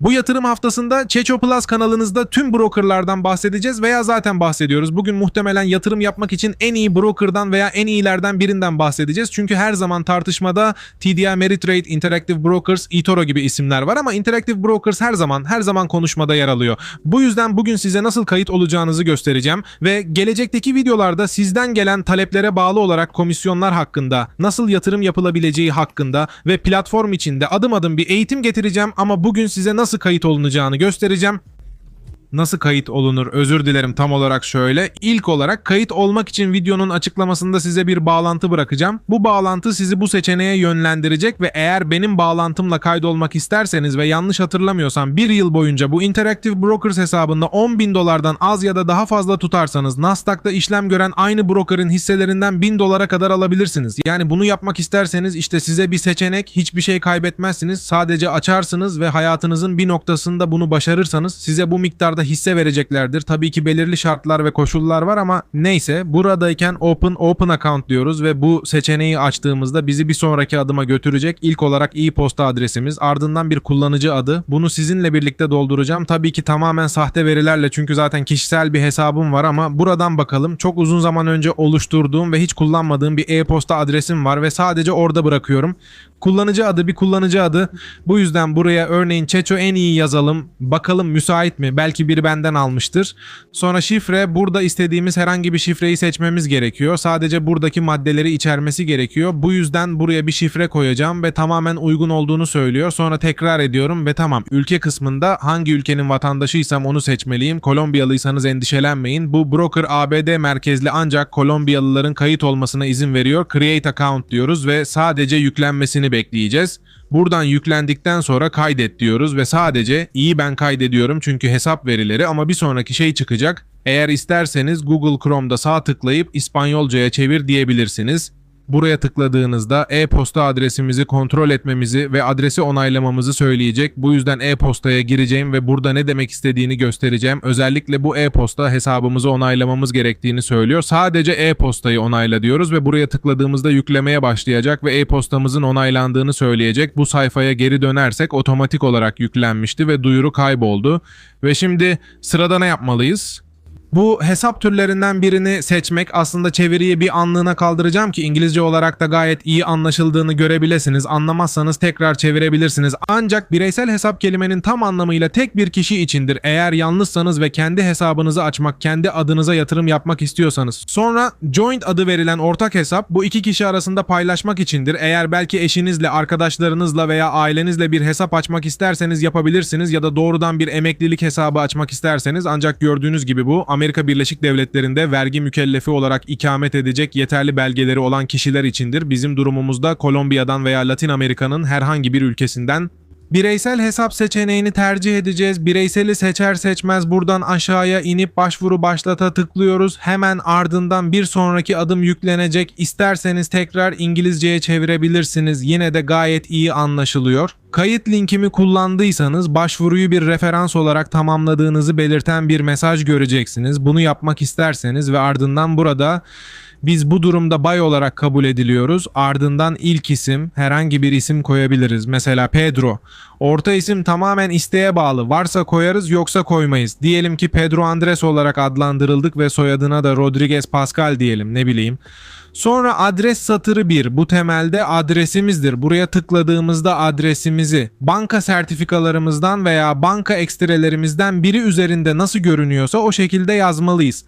Bu yatırım haftasında Çeço Plus kanalınızda tüm brokerlardan bahsedeceğiz veya zaten bahsediyoruz. Bugün muhtemelen yatırım yapmak için en iyi brokerdan veya en iyilerden birinden bahsedeceğiz. Çünkü her zaman tartışmada TD Ameritrade, Interactive Brokers, eToro gibi isimler var ama Interactive Brokers her zaman her zaman konuşmada yer alıyor. Bu yüzden bugün size nasıl kayıt olacağınızı göstereceğim ve gelecekteki videolarda sizden gelen taleplere bağlı olarak komisyonlar hakkında, nasıl yatırım yapılabileceği hakkında ve platform içinde adım adım bir eğitim getireceğim ama bugün size nasıl kayıt olunacağını göstereceğim. Nasıl kayıt olunur? Özür dilerim tam olarak şöyle. İlk olarak kayıt olmak için videonun açıklamasında size bir bağlantı bırakacağım. Bu bağlantı sizi bu seçeneğe yönlendirecek ve eğer benim bağlantımla kaydolmak isterseniz ve yanlış hatırlamıyorsam bir yıl boyunca bu Interactive Brokers hesabında 10 bin dolardan az ya da daha fazla tutarsanız Nasdaq'ta işlem gören aynı brokerın hisselerinden 1000 dolara kadar alabilirsiniz. Yani bunu yapmak isterseniz işte size bir seçenek hiçbir şey kaybetmezsiniz. Sadece açarsınız ve hayatınızın bir noktasında bunu başarırsanız size bu miktarda hisse vereceklerdir. Tabii ki belirli şartlar ve koşullar var ama neyse buradayken open open account diyoruz ve bu seçeneği açtığımızda bizi bir sonraki adıma götürecek. İlk olarak e-posta adresimiz ardından bir kullanıcı adı. Bunu sizinle birlikte dolduracağım. Tabii ki tamamen sahte verilerle çünkü zaten kişisel bir hesabım var ama buradan bakalım. Çok uzun zaman önce oluşturduğum ve hiç kullanmadığım bir e-posta adresim var ve sadece orada bırakıyorum. Kullanıcı adı bir kullanıcı adı. Bu yüzden buraya örneğin Çeço en iyi yazalım. Bakalım müsait mi? Belki biri benden almıştır. Sonra şifre burada istediğimiz herhangi bir şifreyi seçmemiz gerekiyor. Sadece buradaki maddeleri içermesi gerekiyor. Bu yüzden buraya bir şifre koyacağım ve tamamen uygun olduğunu söylüyor. Sonra tekrar ediyorum ve tamam. Ülke kısmında hangi ülkenin vatandaşıysam onu seçmeliyim. Kolombiyalıysanız endişelenmeyin. Bu broker ABD merkezli ancak Kolombiyalıların kayıt olmasına izin veriyor. Create account diyoruz ve sadece yüklenmesini bekleyeceğiz. Buradan yüklendikten sonra kaydet diyoruz ve sadece iyi ben kaydediyorum çünkü hesap verileri ama bir sonraki şey çıkacak. Eğer isterseniz Google Chrome'da sağ tıklayıp İspanyolcaya çevir diyebilirsiniz. Buraya tıkladığınızda e-posta adresimizi kontrol etmemizi ve adresi onaylamamızı söyleyecek. Bu yüzden e-postaya gireceğim ve burada ne demek istediğini göstereceğim. Özellikle bu e-posta hesabımızı onaylamamız gerektiğini söylüyor. Sadece e-postayı onayla diyoruz ve buraya tıkladığımızda yüklemeye başlayacak ve e-postamızın onaylandığını söyleyecek. Bu sayfaya geri dönersek otomatik olarak yüklenmişti ve duyuru kayboldu. Ve şimdi sırada ne yapmalıyız? Bu hesap türlerinden birini seçmek aslında çeviriyi bir anlığına kaldıracağım ki İngilizce olarak da gayet iyi anlaşıldığını görebilirsiniz. Anlamazsanız tekrar çevirebilirsiniz. Ancak bireysel hesap kelimenin tam anlamıyla tek bir kişi içindir. Eğer yalnızsanız ve kendi hesabınızı açmak, kendi adınıza yatırım yapmak istiyorsanız. Sonra joint adı verilen ortak hesap bu iki kişi arasında paylaşmak içindir. Eğer belki eşinizle, arkadaşlarınızla veya ailenizle bir hesap açmak isterseniz yapabilirsiniz ya da doğrudan bir emeklilik hesabı açmak isterseniz ancak gördüğünüz gibi bu Amerika Birleşik Devletleri'nde vergi mükellefi olarak ikamet edecek yeterli belgeleri olan kişiler içindir. Bizim durumumuzda Kolombiya'dan veya Latin Amerika'nın herhangi bir ülkesinden Bireysel hesap seçeneğini tercih edeceğiz. Bireyseli seçer seçmez buradan aşağıya inip başvuru başlata tıklıyoruz. Hemen ardından bir sonraki adım yüklenecek. İsterseniz tekrar İngilizceye çevirebilirsiniz. Yine de gayet iyi anlaşılıyor. Kayıt linkimi kullandıysanız başvuruyu bir referans olarak tamamladığınızı belirten bir mesaj göreceksiniz. Bunu yapmak isterseniz ve ardından burada biz bu durumda bay olarak kabul ediliyoruz. Ardından ilk isim, herhangi bir isim koyabiliriz. Mesela Pedro. Orta isim tamamen isteğe bağlı. Varsa koyarız yoksa koymayız. Diyelim ki Pedro Andres olarak adlandırıldık ve soyadına da Rodriguez Pascal diyelim ne bileyim. Sonra adres satırı 1. Bu temelde adresimizdir. Buraya tıkladığımızda adresimizi banka sertifikalarımızdan veya banka ekstrelerimizden biri üzerinde nasıl görünüyorsa o şekilde yazmalıyız.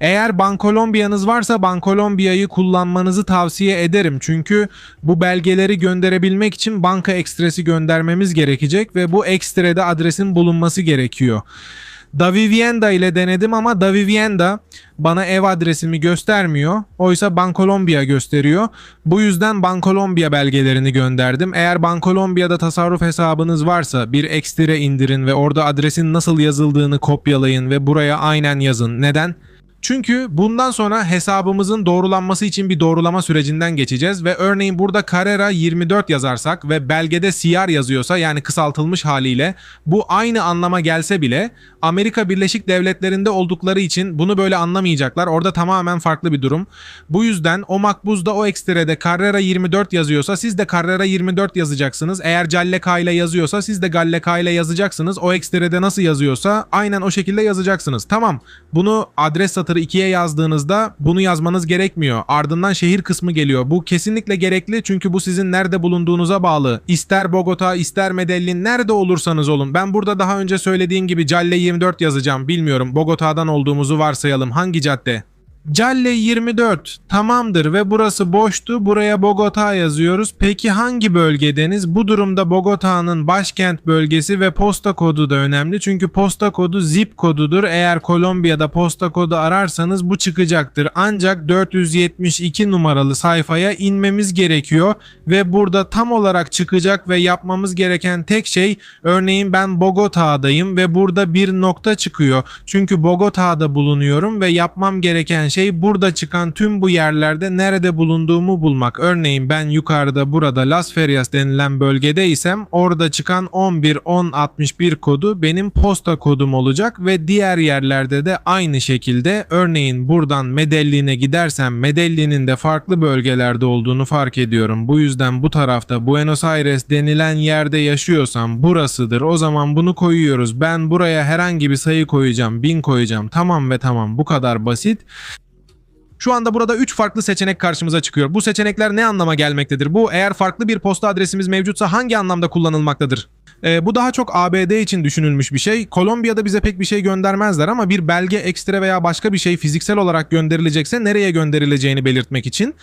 Eğer Bankolombiya'nız varsa Bankolombiya'yı kullanmanızı tavsiye ederim. Çünkü bu belgeleri gönderebilmek için banka ekstresi göndermemiz gerekecek ve bu ekstrede adresin bulunması gerekiyor. Davivienda ile denedim ama Davivienda bana ev adresimi göstermiyor. Oysa Bankolombia gösteriyor. Bu yüzden Bankolombia belgelerini gönderdim. Eğer Bankolombiya'da tasarruf hesabınız varsa bir ekstra indirin ve orada adresin nasıl yazıldığını kopyalayın ve buraya aynen yazın. Neden? Çünkü bundan sonra hesabımızın doğrulanması için bir doğrulama sürecinden geçeceğiz ve örneğin burada Carrera 24 yazarsak ve belgede CR yazıyorsa yani kısaltılmış haliyle bu aynı anlama gelse bile Amerika Birleşik Devletleri'nde oldukları için bunu böyle anlamayacaklar. Orada tamamen farklı bir durum. Bu yüzden o makbuzda o ekstrede Carrera 24 yazıyorsa siz de Carrera 24 yazacaksınız. Eğer Calle K ile yazıyorsa siz de Galle K ile yazacaksınız. O ekstrede nasıl yazıyorsa aynen o şekilde yazacaksınız. Tamam. Bunu adres satırı 2'ye yazdığınızda bunu yazmanız gerekmiyor. Ardından şehir kısmı geliyor. Bu kesinlikle gerekli çünkü bu sizin nerede bulunduğunuza bağlı. İster Bogota, ister Medellin nerede olursanız olun. Ben burada daha önce söylediğim gibi Calle 24 yazacağım. Bilmiyorum. Bogota'dan olduğumuzu varsayalım. Hangi cadde? Calle 24 tamamdır ve burası boştu. Buraya Bogota yazıyoruz. Peki hangi bölgedeniz? Bu durumda Bogota'nın başkent bölgesi ve posta kodu da önemli. Çünkü posta kodu zip kodudur. Eğer Kolombiya'da posta kodu ararsanız bu çıkacaktır. Ancak 472 numaralı sayfaya inmemiz gerekiyor ve burada tam olarak çıkacak ve yapmamız gereken tek şey örneğin ben Bogota'dayım ve burada bir nokta çıkıyor. Çünkü Bogota'da bulunuyorum ve yapmam gereken şey burada çıkan tüm bu yerlerde nerede bulunduğumu bulmak. Örneğin ben yukarıda burada Las Ferias denilen bölgedeysem orada çıkan 111061 kodu benim posta kodum olacak ve diğer yerlerde de aynı şekilde örneğin buradan Medellin'e gidersem Medellin'in de farklı bölgelerde olduğunu fark ediyorum. Bu yüzden bu tarafta Buenos Aires denilen yerde yaşıyorsam burasıdır. O zaman bunu koyuyoruz. Ben buraya herhangi bir sayı koyacağım. 1000 koyacağım. Tamam ve tamam. Bu kadar basit. Şu anda burada 3 farklı seçenek karşımıza çıkıyor. Bu seçenekler ne anlama gelmektedir? Bu eğer farklı bir posta adresimiz mevcutsa hangi anlamda kullanılmaktadır? Ee, bu daha çok ABD için düşünülmüş bir şey. Kolombiya'da bize pek bir şey göndermezler ama bir belge ekstra veya başka bir şey fiziksel olarak gönderilecekse nereye gönderileceğini belirtmek için.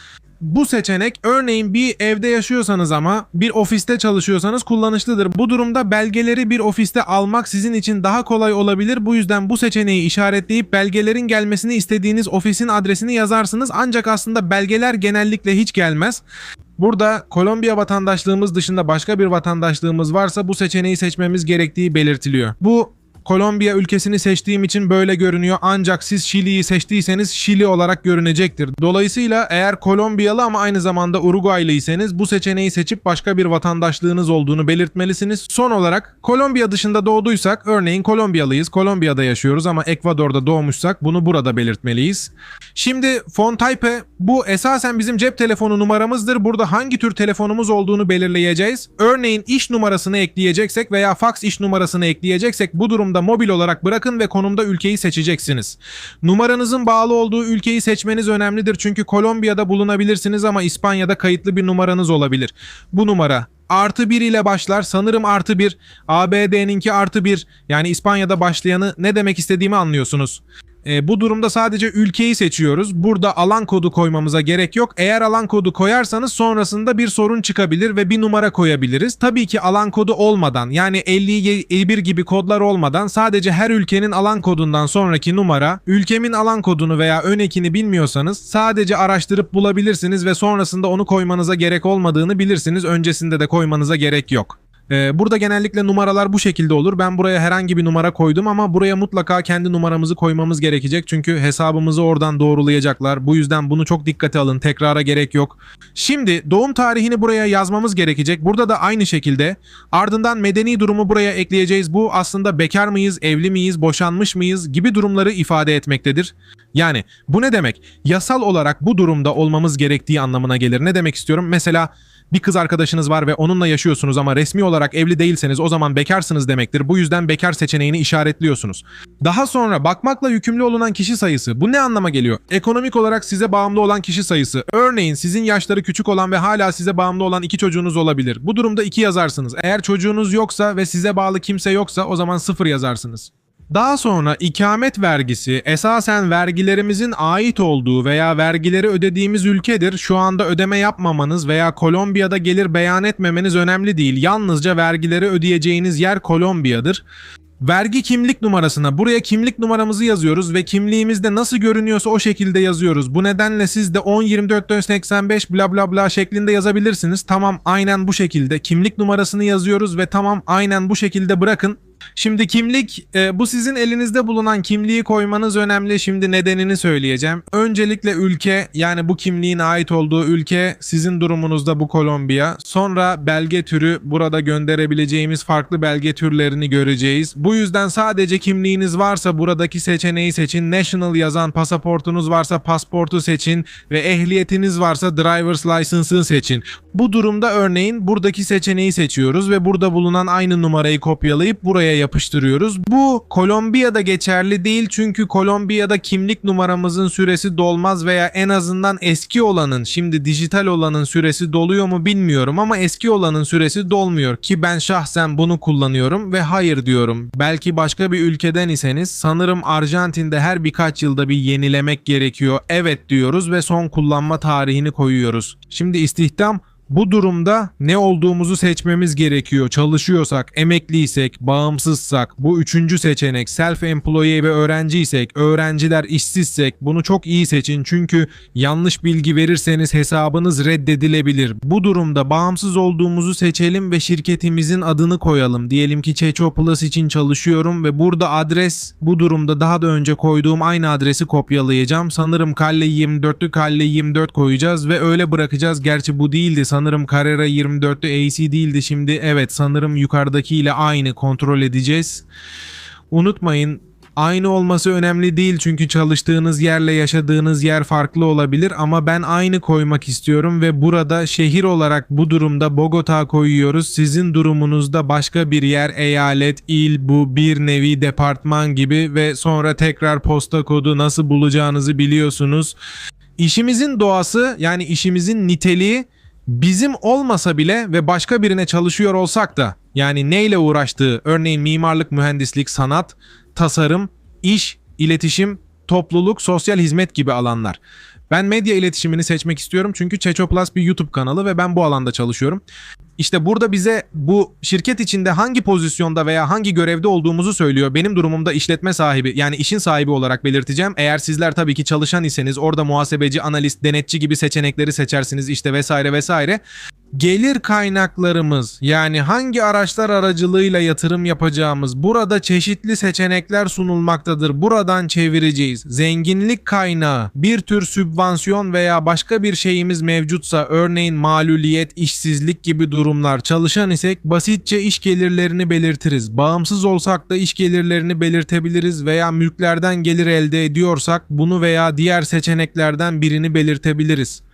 Bu seçenek örneğin bir evde yaşıyorsanız ama bir ofiste çalışıyorsanız kullanışlıdır. Bu durumda belgeleri bir ofiste almak sizin için daha kolay olabilir. Bu yüzden bu seçeneği işaretleyip belgelerin gelmesini istediğiniz ofisin adresini yazarsınız. Ancak aslında belgeler genellikle hiç gelmez. Burada Kolombiya vatandaşlığımız dışında başka bir vatandaşlığımız varsa bu seçeneği seçmemiz gerektiği belirtiliyor. Bu Kolombiya ülkesini seçtiğim için böyle görünüyor ancak siz Şili'yi seçtiyseniz Şili olarak görünecektir. Dolayısıyla eğer Kolombiyalı ama aynı zamanda Uruguaylıysanız bu seçeneği seçip başka bir vatandaşlığınız olduğunu belirtmelisiniz. Son olarak Kolombiya dışında doğduysak örneğin Kolombiyalıyız, Kolombiya'da yaşıyoruz ama Ekvador'da doğmuşsak bunu burada belirtmeliyiz. Şimdi Fontaype bu esasen bizim cep telefonu numaramızdır. Burada hangi tür telefonumuz olduğunu belirleyeceğiz. Örneğin iş numarasını ekleyeceksek veya fax iş numarasını ekleyeceksek bu durumda mobil olarak bırakın ve konumda ülkeyi seçeceksiniz. Numaranızın bağlı olduğu ülkeyi seçmeniz önemlidir çünkü Kolombiya'da bulunabilirsiniz ama İspanya'da kayıtlı bir numaranız olabilir. Bu numara artı 1 ile başlar sanırım artı 1 ABD'ninki artı 1 yani İspanya'da başlayanı ne demek istediğimi anlıyorsunuz. E, bu durumda sadece ülkeyi seçiyoruz. Burada alan kodu koymamıza gerek yok. Eğer alan kodu koyarsanız sonrasında bir sorun çıkabilir ve bir numara koyabiliriz. Tabii ki alan kodu olmadan yani 50 51 gibi kodlar olmadan sadece her ülkenin alan kodundan sonraki numara, ülkemin alan kodunu veya ön ekini bilmiyorsanız sadece araştırıp bulabilirsiniz ve sonrasında onu koymanıza gerek olmadığını bilirsiniz. Öncesinde de koymanıza gerek yok. Ee, burada genellikle numaralar bu şekilde olur. Ben buraya herhangi bir numara koydum ama buraya mutlaka kendi numaramızı koymamız gerekecek. Çünkü hesabımızı oradan doğrulayacaklar. Bu yüzden bunu çok dikkate alın. Tekrara gerek yok. Şimdi doğum tarihini buraya yazmamız gerekecek. Burada da aynı şekilde. Ardından medeni durumu buraya ekleyeceğiz. Bu aslında bekar mıyız, evli miyiz, boşanmış mıyız gibi durumları ifade etmektedir. Yani bu ne demek? Yasal olarak bu durumda olmamız gerektiği anlamına gelir. Ne demek istiyorum? Mesela bir kız arkadaşınız var ve onunla yaşıyorsunuz ama resmi olarak evli değilseniz o zaman bekarsınız demektir. Bu yüzden bekar seçeneğini işaretliyorsunuz. Daha sonra bakmakla yükümlü olunan kişi sayısı. Bu ne anlama geliyor? Ekonomik olarak size bağımlı olan kişi sayısı. Örneğin sizin yaşları küçük olan ve hala size bağımlı olan iki çocuğunuz olabilir. Bu durumda iki yazarsınız. Eğer çocuğunuz yoksa ve size bağlı kimse yoksa o zaman sıfır yazarsınız. Daha sonra ikamet vergisi esasen vergilerimizin ait olduğu veya vergileri ödediğimiz ülkedir. Şu anda ödeme yapmamanız veya Kolombiya'da gelir beyan etmemeniz önemli değil. Yalnızca vergileri ödeyeceğiniz yer Kolombiya'dır. Vergi kimlik numarasına buraya kimlik numaramızı yazıyoruz ve kimliğimizde nasıl görünüyorsa o şekilde yazıyoruz. Bu nedenle siz de 102485 bla bla bla şeklinde yazabilirsiniz. Tamam aynen bu şekilde kimlik numarasını yazıyoruz ve tamam aynen bu şekilde bırakın. Şimdi kimlik e, bu sizin elinizde bulunan kimliği koymanız önemli. Şimdi nedenini söyleyeceğim. Öncelikle ülke yani bu kimliğin ait olduğu ülke sizin durumunuzda bu Kolombiya. Sonra belge türü burada gönderebileceğimiz farklı belge türlerini göreceğiz. Bu yüzden sadece kimliğiniz varsa buradaki seçeneği seçin. National yazan pasaportunuz varsa pasportu seçin ve ehliyetiniz varsa driver's license'ı seçin. Bu durumda örneğin buradaki seçeneği seçiyoruz ve burada bulunan aynı numarayı kopyalayıp buraya yapıştırıyoruz. Bu Kolombiya'da geçerli değil çünkü Kolombiya'da kimlik numaramızın süresi dolmaz veya en azından eski olanın şimdi dijital olanın süresi doluyor mu bilmiyorum ama eski olanın süresi dolmuyor ki ben şahsen bunu kullanıyorum ve hayır diyorum. Belki başka bir ülkeden iseniz sanırım Arjantin'de her birkaç yılda bir yenilemek gerekiyor. Evet diyoruz ve son kullanma tarihini koyuyoruz. Şimdi istihdam bu durumda ne olduğumuzu seçmemiz gerekiyor. Çalışıyorsak, emekliysek, bağımsızsak, bu üçüncü seçenek, self-employee ve öğrenciysek, öğrenciler işsizsek bunu çok iyi seçin. Çünkü yanlış bilgi verirseniz hesabınız reddedilebilir. Bu durumda bağımsız olduğumuzu seçelim ve şirketimizin adını koyalım. Diyelim ki Çeço Plus için çalışıyorum ve burada adres bu durumda daha da önce koyduğum aynı adresi kopyalayacağım. Sanırım Kalle 24'lü Kalle 24 koyacağız ve öyle bırakacağız. Gerçi bu değildi. Sanırım Carrera 24'lü AC değildi şimdi. Evet sanırım yukarıdakiyle aynı kontrol edeceğiz. Unutmayın aynı olması önemli değil çünkü çalıştığınız yerle yaşadığınız yer farklı olabilir ama ben aynı koymak istiyorum ve burada şehir olarak bu durumda Bogota koyuyoruz. Sizin durumunuzda başka bir yer, eyalet, il bu bir nevi departman gibi ve sonra tekrar posta kodu nasıl bulacağınızı biliyorsunuz. İşimizin doğası yani işimizin niteliği bizim olmasa bile ve başka birine çalışıyor olsak da yani neyle uğraştığı örneğin mimarlık, mühendislik, sanat, tasarım, iş, iletişim, topluluk, sosyal hizmet gibi alanlar. Ben medya iletişimini seçmek istiyorum çünkü Çeço Plus bir YouTube kanalı ve ben bu alanda çalışıyorum. İşte burada bize bu şirket içinde hangi pozisyonda veya hangi görevde olduğumuzu söylüyor. Benim durumumda işletme sahibi yani işin sahibi olarak belirteceğim. Eğer sizler tabii ki çalışan iseniz orada muhasebeci, analist, denetçi gibi seçenekleri seçersiniz işte vesaire vesaire. Gelir kaynaklarımız yani hangi araçlar aracılığıyla yatırım yapacağımız burada çeşitli seçenekler sunulmaktadır. Buradan çevireceğiz. Zenginlik kaynağı, bir tür sübvansiyon veya başka bir şeyimiz mevcutsa örneğin maluliyet, işsizlik gibi durumlar çalışan isek basitçe iş gelirlerini belirtiriz. Bağımsız olsak da iş gelirlerini belirtebiliriz veya mülklerden gelir elde ediyorsak bunu veya diğer seçeneklerden birini belirtebiliriz.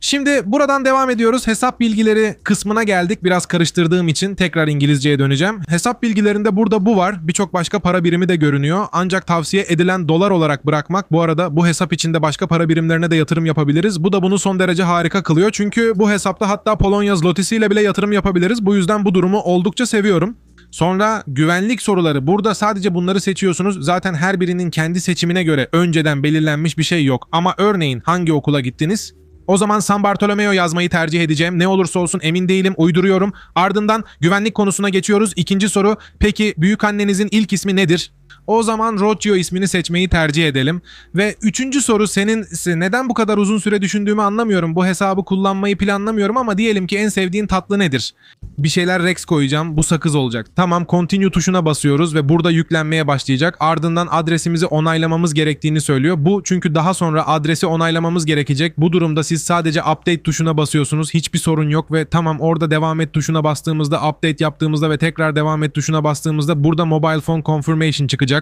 Şimdi buradan devam ediyoruz. Hesap bilgileri kısmına geldik. Biraz karıştırdığım için tekrar İngilizceye döneceğim. Hesap bilgilerinde burada bu var. Birçok başka para birimi de görünüyor. Ancak tavsiye edilen dolar olarak bırakmak. Bu arada bu hesap içinde başka para birimlerine de yatırım yapabiliriz. Bu da bunu son derece harika kılıyor. Çünkü bu hesapta hatta Polonya zlotisiyle bile yatırım yapabiliriz. Bu yüzden bu durumu oldukça seviyorum. Sonra güvenlik soruları. Burada sadece bunları seçiyorsunuz. Zaten her birinin kendi seçimine göre önceden belirlenmiş bir şey yok. Ama örneğin hangi okula gittiniz? O zaman San Bartolomeo yazmayı tercih edeceğim. Ne olursa olsun emin değilim, uyduruyorum. Ardından güvenlik konusuna geçiyoruz. İkinci soru, peki büyük annenizin ilk ismi nedir? O zaman Rocchio ismini seçmeyi tercih edelim. Ve üçüncü soru senin neden bu kadar uzun süre düşündüğümü anlamıyorum. Bu hesabı kullanmayı planlamıyorum ama diyelim ki en sevdiğin tatlı nedir? Bir şeyler Rex koyacağım. Bu sakız olacak. Tamam continue tuşuna basıyoruz ve burada yüklenmeye başlayacak. Ardından adresimizi onaylamamız gerektiğini söylüyor. Bu çünkü daha sonra adresi onaylamamız gerekecek. Bu durumda siz sadece update tuşuna basıyorsunuz. Hiçbir sorun yok ve tamam orada devam et tuşuna bastığımızda update yaptığımızda ve tekrar devam et tuşuna bastığımızda burada mobile phone confirmation çıkacak.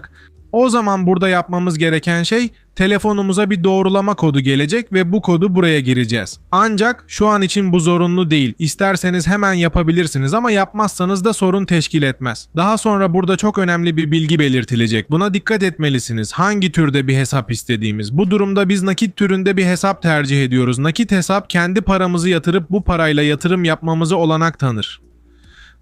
O zaman burada yapmamız gereken şey telefonumuza bir doğrulama kodu gelecek ve bu kodu buraya gireceğiz. Ancak şu an için bu zorunlu değil. İsterseniz hemen yapabilirsiniz ama yapmazsanız da sorun teşkil etmez. Daha sonra burada çok önemli bir bilgi belirtilecek. Buna dikkat etmelisiniz. Hangi türde bir hesap istediğimiz. Bu durumda biz nakit türünde bir hesap tercih ediyoruz. Nakit hesap kendi paramızı yatırıp bu parayla yatırım yapmamızı olanak tanır.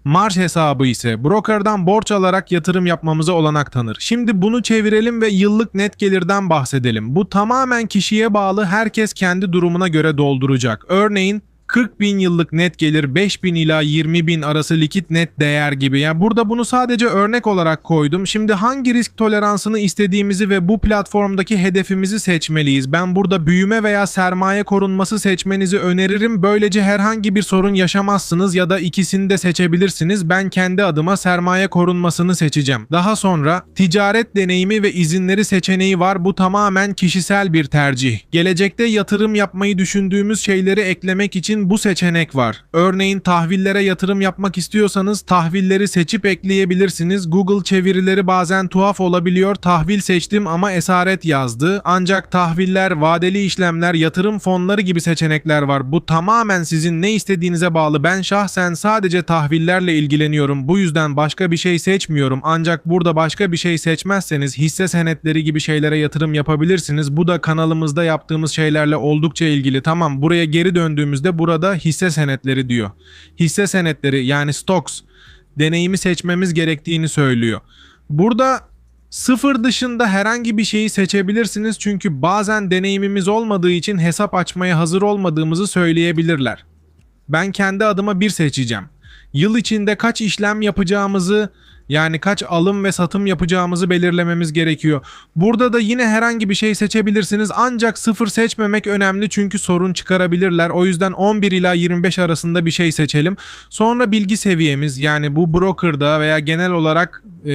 Marj hesabı ise brokerdan borç alarak yatırım yapmamıza olanak tanır. Şimdi bunu çevirelim ve yıllık net gelirden bahsedelim. Bu tamamen kişiye bağlı herkes kendi durumuna göre dolduracak. Örneğin 40 bin yıllık net gelir 5 bin ila 20 bin arası likit net değer gibi. Yani burada bunu sadece örnek olarak koydum. Şimdi hangi risk toleransını istediğimizi ve bu platformdaki hedefimizi seçmeliyiz. Ben burada büyüme veya sermaye korunması seçmenizi öneririm. Böylece herhangi bir sorun yaşamazsınız ya da ikisini de seçebilirsiniz. Ben kendi adıma sermaye korunmasını seçeceğim. Daha sonra ticaret deneyimi ve izinleri seçeneği var. Bu tamamen kişisel bir tercih. Gelecekte yatırım yapmayı düşündüğümüz şeyleri eklemek için bu seçenek var. Örneğin tahvillere yatırım yapmak istiyorsanız tahvilleri seçip ekleyebilirsiniz. Google çevirileri bazen tuhaf olabiliyor. Tahvil seçtim ama esaret yazdı. Ancak tahviller, vadeli işlemler, yatırım fonları gibi seçenekler var. Bu tamamen sizin ne istediğinize bağlı. Ben şahsen sadece tahvillerle ilgileniyorum. Bu yüzden başka bir şey seçmiyorum. Ancak burada başka bir şey seçmezseniz hisse senetleri gibi şeylere yatırım yapabilirsiniz. Bu da kanalımızda yaptığımız şeylerle oldukça ilgili. Tamam buraya geri döndüğümüzde burada hisse senetleri diyor. Hisse senetleri yani stocks deneyimi seçmemiz gerektiğini söylüyor. Burada sıfır dışında herhangi bir şeyi seçebilirsiniz çünkü bazen deneyimimiz olmadığı için hesap açmaya hazır olmadığımızı söyleyebilirler. Ben kendi adıma bir seçeceğim. Yıl içinde kaç işlem yapacağımızı yani kaç alım ve satım yapacağımızı belirlememiz gerekiyor. Burada da yine herhangi bir şey seçebilirsiniz ancak sıfır seçmemek önemli çünkü sorun çıkarabilirler. O yüzden 11 ila 25 arasında bir şey seçelim. Sonra bilgi seviyemiz yani bu brokerda veya genel olarak e,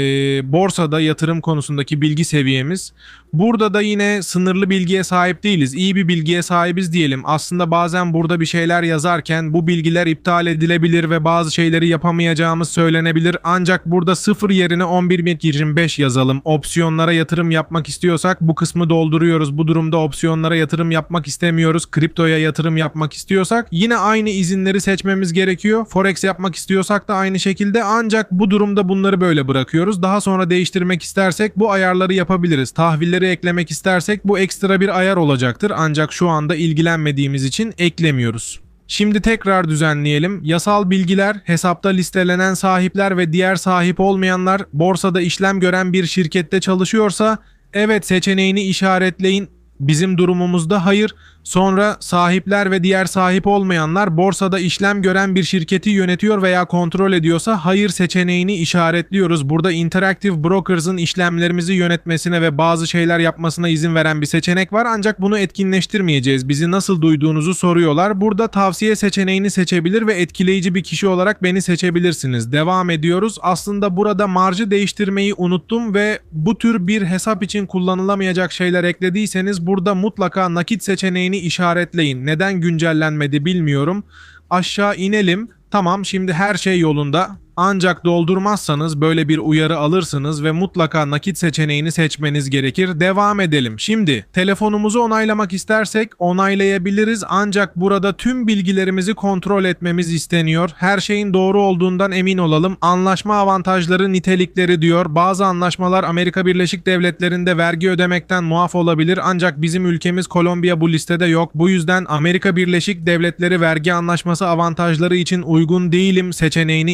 borsada yatırım konusundaki bilgi seviyemiz. Burada da yine sınırlı bilgiye sahip değiliz. İyi bir bilgiye sahibiz diyelim. Aslında bazen burada bir şeyler yazarken bu bilgiler iptal edilebilir ve bazı şeyleri yapamayacağımız söylenebilir. Ancak burada 0 yerine 11.25 yazalım. Opsiyonlara yatırım yapmak istiyorsak bu kısmı dolduruyoruz. Bu durumda opsiyonlara yatırım yapmak istemiyoruz. Kriptoya yatırım yapmak istiyorsak yine aynı izinleri seçmemiz gerekiyor. Forex yapmak istiyorsak da aynı şekilde ancak bu durumda bunları böyle bırakıyoruz. Daha sonra değiştirmek istersek bu ayarları yapabiliriz. Tahvilleri eklemek istersek bu ekstra bir ayar olacaktır. Ancak şu anda ilgilenmediğimiz için eklemiyoruz. Şimdi tekrar düzenleyelim. Yasal bilgiler, hesapta listelenen sahipler ve diğer sahip olmayanlar borsada işlem gören bir şirkette çalışıyorsa evet seçeneğini işaretleyin. Bizim durumumuzda hayır. Sonra sahipler ve diğer sahip olmayanlar borsada işlem gören bir şirketi yönetiyor veya kontrol ediyorsa hayır seçeneğini işaretliyoruz. Burada Interactive Brokers'ın işlemlerimizi yönetmesine ve bazı şeyler yapmasına izin veren bir seçenek var ancak bunu etkinleştirmeyeceğiz. Bizi nasıl duyduğunuzu soruyorlar. Burada tavsiye seçeneğini seçebilir ve etkileyici bir kişi olarak beni seçebilirsiniz. Devam ediyoruz. Aslında burada marjı değiştirmeyi unuttum ve bu tür bir hesap için kullanılamayacak şeyler eklediyseniz burada mutlaka nakit seçeneğini işaretleyin. Neden güncellenmedi bilmiyorum. Aşağı inelim. Tamam şimdi her şey yolunda. Ancak doldurmazsanız böyle bir uyarı alırsınız ve mutlaka nakit seçeneğini seçmeniz gerekir. Devam edelim. Şimdi telefonumuzu onaylamak istersek onaylayabiliriz ancak burada tüm bilgilerimizi kontrol etmemiz isteniyor. Her şeyin doğru olduğundan emin olalım. Anlaşma avantajları nitelikleri diyor. Bazı anlaşmalar Amerika Birleşik Devletleri'nde vergi ödemekten muaf olabilir ancak bizim ülkemiz Kolombiya bu listede yok. Bu yüzden Amerika Birleşik Devletleri vergi anlaşması avantajları için uygun değilim seçeneğini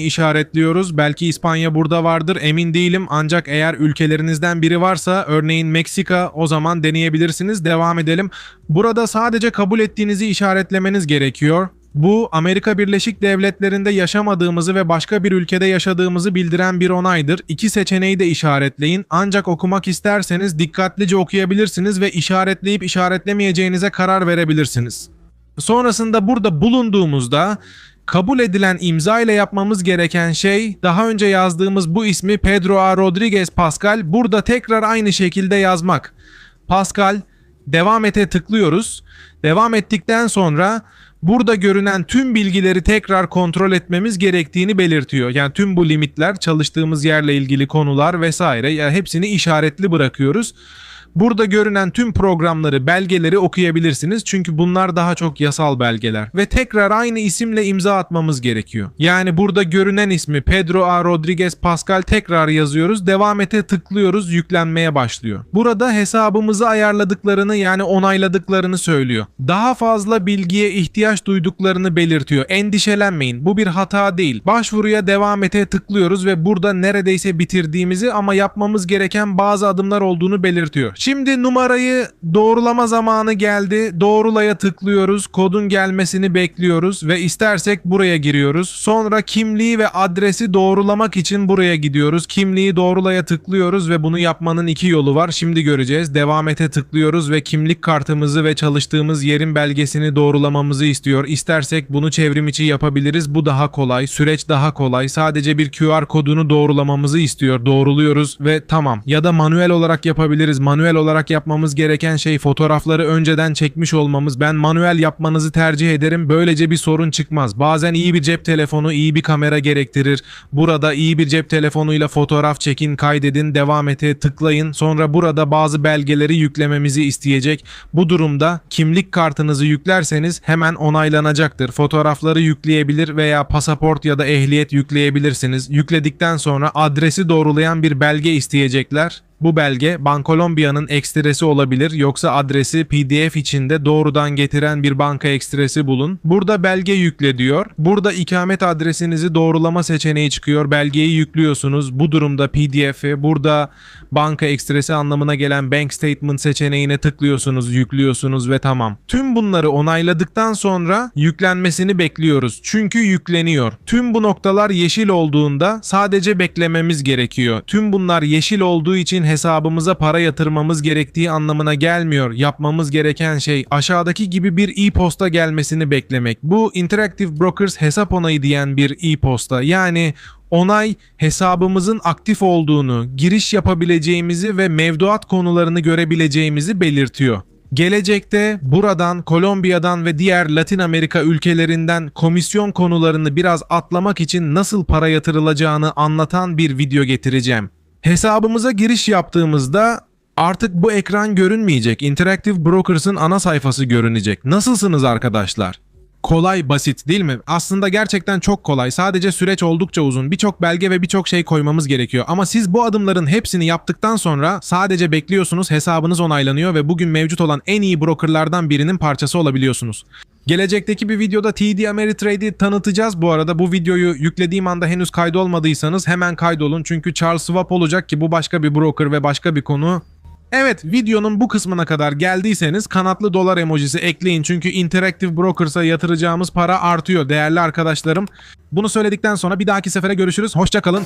işaretliyoruz. Belki İspanya burada vardır emin değilim ancak eğer ülkelerinizden biri varsa örneğin Meksika o zaman deneyebilirsiniz. Devam edelim. Burada sadece kabul ettiğinizi işaretlemeniz gerekiyor. Bu Amerika Birleşik Devletleri'nde yaşamadığımızı ve başka bir ülkede yaşadığımızı bildiren bir onaydır. İki seçeneği de işaretleyin. Ancak okumak isterseniz dikkatlice okuyabilirsiniz ve işaretleyip işaretlemeyeceğinize karar verebilirsiniz. Sonrasında burada bulunduğumuzda kabul edilen imza ile yapmamız gereken şey daha önce yazdığımız bu ismi Pedro A. Rodriguez Pascal burada tekrar aynı şekilde yazmak. Pascal devam ete tıklıyoruz. Devam ettikten sonra burada görünen tüm bilgileri tekrar kontrol etmemiz gerektiğini belirtiyor. Yani tüm bu limitler, çalıştığımız yerle ilgili konular vesaire yani hepsini işaretli bırakıyoruz. Burada görünen tüm programları, belgeleri okuyabilirsiniz. Çünkü bunlar daha çok yasal belgeler. Ve tekrar aynı isimle imza atmamız gerekiyor. Yani burada görünen ismi Pedro A. Rodriguez Pascal tekrar yazıyoruz. Devam ete tıklıyoruz. Yüklenmeye başlıyor. Burada hesabımızı ayarladıklarını yani onayladıklarını söylüyor. Daha fazla bilgiye ihtiyaç duyduklarını belirtiyor. Endişelenmeyin. Bu bir hata değil. Başvuruya devam ete tıklıyoruz ve burada neredeyse bitirdiğimizi ama yapmamız gereken bazı adımlar olduğunu belirtiyor. Şimdi numarayı doğrulama zamanı geldi. Doğrulaya tıklıyoruz. Kodun gelmesini bekliyoruz ve istersek buraya giriyoruz. Sonra kimliği ve adresi doğrulamak için buraya gidiyoruz. Kimliği doğrulaya tıklıyoruz ve bunu yapmanın iki yolu var. Şimdi göreceğiz. Devam ete tıklıyoruz ve kimlik kartımızı ve çalıştığımız yerin belgesini doğrulamamızı istiyor. İstersek bunu çevrim içi yapabiliriz. Bu daha kolay. Süreç daha kolay. Sadece bir QR kodunu doğrulamamızı istiyor. Doğruluyoruz ve tamam. Ya da manuel olarak yapabiliriz. Manuel olarak yapmamız gereken şey fotoğrafları önceden çekmiş olmamız. Ben manuel yapmanızı tercih ederim. Böylece bir sorun çıkmaz. Bazen iyi bir cep telefonu, iyi bir kamera gerektirir. Burada iyi bir cep telefonuyla fotoğraf çekin, kaydedin, devam ete tıklayın. Sonra burada bazı belgeleri yüklememizi isteyecek. Bu durumda kimlik kartınızı yüklerseniz hemen onaylanacaktır. Fotoğrafları yükleyebilir veya pasaport ya da ehliyet yükleyebilirsiniz. Yükledikten sonra adresi doğrulayan bir belge isteyecekler. Bu belge Bankolombiya'nın ekstresi olabilir yoksa adresi PDF içinde doğrudan getiren bir banka ekstresi bulun. Burada belge yükle diyor. Burada ikamet adresinizi doğrulama seçeneği çıkıyor. Belgeyi yüklüyorsunuz. Bu durumda PDF'i burada banka ekstresi anlamına gelen bank statement seçeneğine tıklıyorsunuz, yüklüyorsunuz ve tamam. Tüm bunları onayladıktan sonra yüklenmesini bekliyoruz. Çünkü yükleniyor. Tüm bu noktalar yeşil olduğunda sadece beklememiz gerekiyor. Tüm bunlar yeşil olduğu için hesabımıza para yatırmamız gerektiği anlamına gelmiyor. Yapmamız gereken şey aşağıdaki gibi bir e-posta gelmesini beklemek. Bu Interactive Brokers hesap onayı diyen bir e-posta. Yani onay hesabımızın aktif olduğunu, giriş yapabileceğimizi ve mevduat konularını görebileceğimizi belirtiyor. Gelecekte buradan, Kolombiya'dan ve diğer Latin Amerika ülkelerinden komisyon konularını biraz atlamak için nasıl para yatırılacağını anlatan bir video getireceğim. Hesabımıza giriş yaptığımızda artık bu ekran görünmeyecek. Interactive Brokers'ın ana sayfası görünecek. Nasılsınız arkadaşlar? Kolay basit değil mi? Aslında gerçekten çok kolay. Sadece süreç oldukça uzun. Birçok belge ve birçok şey koymamız gerekiyor. Ama siz bu adımların hepsini yaptıktan sonra sadece bekliyorsunuz, hesabınız onaylanıyor ve bugün mevcut olan en iyi brokerlardan birinin parçası olabiliyorsunuz. Gelecekteki bir videoda TD Ameritrade'i tanıtacağız. Bu arada bu videoyu yüklediğim anda henüz kaydolmadıysanız hemen kaydolun. Çünkü Charles Schwab olacak ki bu başka bir broker ve başka bir konu. Evet videonun bu kısmına kadar geldiyseniz kanatlı dolar emojisi ekleyin. Çünkü Interactive Brokers'a yatıracağımız para artıyor değerli arkadaşlarım. Bunu söyledikten sonra bir dahaki sefere görüşürüz. Hoşçakalın.